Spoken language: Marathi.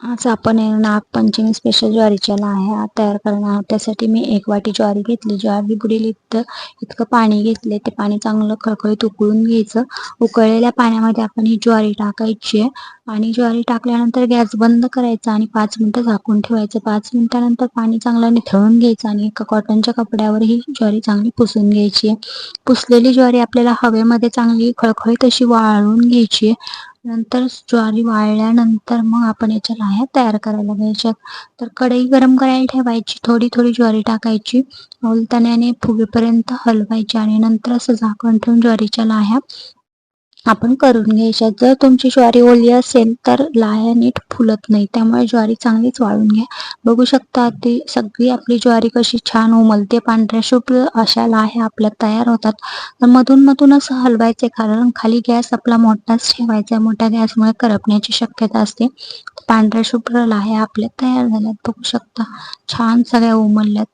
आज आपण नागपंचमी स्पेशल ज्वारीच्या लाह्या तयार करणार आहोत. त्यासाठी मी एक वाटी ज्वारी घेतली. ज्वारी बुडील इतकं इतकं पाणी घेतले ते पाणी चांगलं खळखळीत उकळून घ्यायचं. उकळलेल्या पाण्यामध्ये आपण ही ज्वारी टाकायची आहे आणि ज्वारी टाकल्यानंतर गॅस बंद करायचा आणि पाच मिनिटं झाकून ठेवायचं. पाच मिनिटानंतर पाणी चांगलं निथळून घ्यायचं आणि एका कॉटनच्या कपड्यावर ही ज्वारी चांगली पुसून घ्यायची आहे. पुसलेली ज्वारी आपल्याला हवेमध्ये चांगली खळखळीत अशी वाळून घ्यायची आहे. नंतर ज्वारी वाळल्यानंतर मग आपण याच्या लाह्या तयार करायला घ्यायच्यात तर कढई गरम करायला ठेवायची थोडी थोडी ज्वारी टाकायची ओलताण्याने फुगेपर्यंत हलवायची आणि नंतर असं झाकण ठेवून ज्वारीच्या लाह्या आपण करून घ्यायच्या. जर तुमची ज्वारी ओली असेल तर लाया नीट फुलत नाही. त्यामुळे ज्वारी चांगलीच वाळून घ्या. बघू शकता ती सगळी आपली ज्वारी कशी छान उमलते. पांढऱ्या शुभ्र अशा लाह्या आपल्या तयार होतात. तर मधून मधून असं हलवायचे कारण खाली गॅस आपला मोठाच ठेवायचा मोठ्या गॅसमुळे करपण्याची शक्यता असते. पांढऱ्या शुभ्र लाह्या आपल्या तयार झाल्यात. बघू शकता. छान सगळ्या उमलल्यात.